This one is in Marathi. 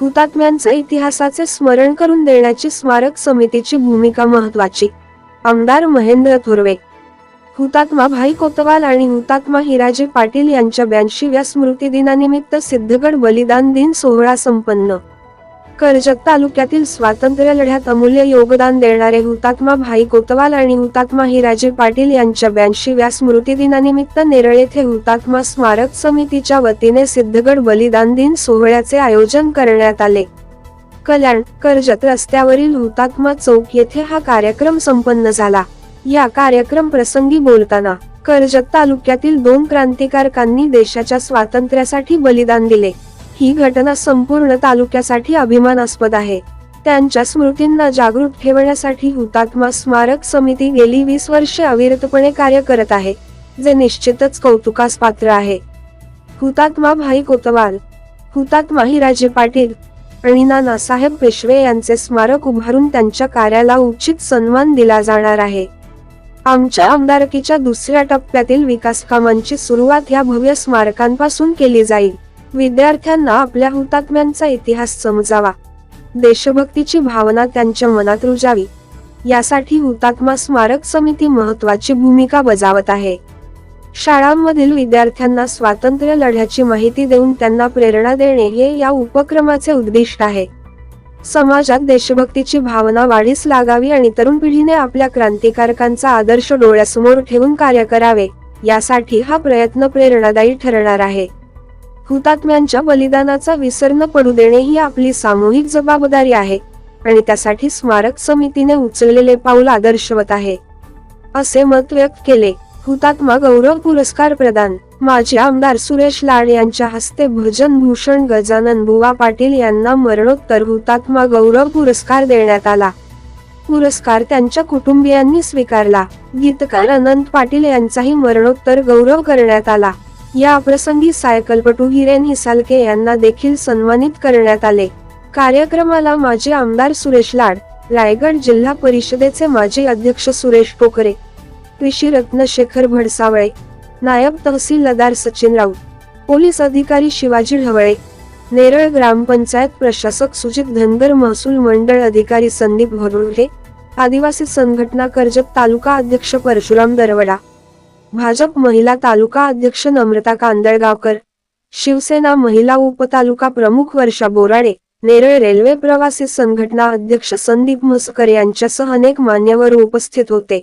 हुतात्म्यांचं इतिहासाचे स्मरण करून देण्याची स्मारक समितीची भूमिका महत्वाची आमदार महेंद्र थोरवे. हुतात्मा भाई कोतवाल आणि हुतात्मा हिराजी पाटील यांच्या ब्याऐंशीव्या स्मृतिदिनानिमित्त सिद्धगड बलिदान दिन सोहळा संपन्न. कर्जत तालुक्यातील स्वातंत्र्य लढ्यात अमूल्य योगदान देणारे हुतात्मा भाई कोतवाल आणि हुतात्मा हिराजे पाटील यांच्या ब्याऐंशीव्या स्मृतिदिनानिमित्त नेरळ येथे हुतात्मा स्मारक समितीच्या वतीने सिद्धगड बलिदान दिन सोहळ्याचे आयोजन करण्यात आले. कल्याण कर्जत रस्त्यावरील हुतात्मा चौक येथे हा कार्यक्रम संपन्न झाला. या कार्यक्रम प्रसंगी बोलताना कर्जत तालुक्यातील दोन क्रांतिकारकांनी देशाच्या स्वातंत्र्यासाठी बलिदान दिले. ही घटना संपूर्ण तालुक्यासाठी अभिमानास्पद आहे. त्यांच्या स्मृतींना जागृत ठेवण्यासाठी हुतात्मा स्मारक समिती गेली वीस वर्षे अविरतपणे कार्य करत आहे जे निश्चितच कौतुकास पात्र आहे. हुतात्मा भाई कोतवाल हुतात्मा हिराजे पाटील आणि नानासाहेब पेशवे यांचे स्मारक उभारून त्यांच्या कार्याला उचित सन्मान दिला जाणार आहे. आमच्या आमदारकीच्या दुसऱ्या टप्प्यातील विकास कामांची सुरुवात या भव्य स्मारकांपासून केली जाईल. विद्यार्थ्यांना आपल्या हुतात्म्यांचा इतिहास समजावा. देशभक्तीची भावना त्यांच्या मनात रुजावी. यासाठी हुतात्मा स्मारक समिती महत्वाची भूमिका बजावत आहे. शाळांमधील विद्यार्थ्यांना स्वातंत्र्य लढ्याची माहिती देऊन त्यांना प्रेरणा देणे हे या उपक्रमाचे उद्दिष्ट आहे. समाजात देशभक्तीची भावना वाढीस लागावी आणि तरुण पिढीने आपल्या क्रांतिकारकांचा आदर्श डोळ्यासमोर ठेवून कार्य करावे यासाठी हा प्रयत्न प्रेरणादायी ठरणार आहे. हुतात्म्यांच्या बलिदानाचा विसर न पडू देणे ही आपली सामूहिक जबाबदारी आहे आणि त्यासाठी स्मारक समितीने उचललेले पाऊल आदर्शवत आहे. असे मत व्यक्त केले. हुतात्मा गौरव पुरस्कार प्रदान. माजी आमदार सुरेश लाड यांच्या हस्ते भजन भूषण गजानन बुवा पाटील यांना मरणोत्तर हुतात्मा गौरव पुरस्कार देण्यात आला. पुरस्कार त्यांच्या कुटुंबियांनी स्वीकारला. गीतकार अनंत पाटील यांचाही मरणोत्तर गौरव करण्यात आला. या प्रसंगी सायकलपटू हिरेन हिसालके यांना देखील सन्मानित करण्यात आले. कार्यक्रमाला माजी आमदार सुरेश लाड रायगड जिल्हा परिषदेचे माजी अध्यक्ष सुरेश पोकरे कृषी रत्न शेखर भडसावळे नायब तहसीलदार सचिन राऊत पोलीस अधिकारी शिवाजी ढवळे नेरळ ग्रामपंचायत प्रशासक सुजित धनगर महसूल मंडळ अधिकारी संदीप भरुळे आदिवासी संघटना कर्जत तालुका अध्यक्ष परशुराम दरवडा भाजप महिला तालुका अध्यक्ष नम्रता कांदळगावकर शिवसेना महिला उपतालुका प्रमुख वर्षा बोराडे नेरळ रेल्वे प्रवासी संघटना अध्यक्ष संदीप म्हसकर यांच्यासह अनेक मान्यवर उपस्थित होते.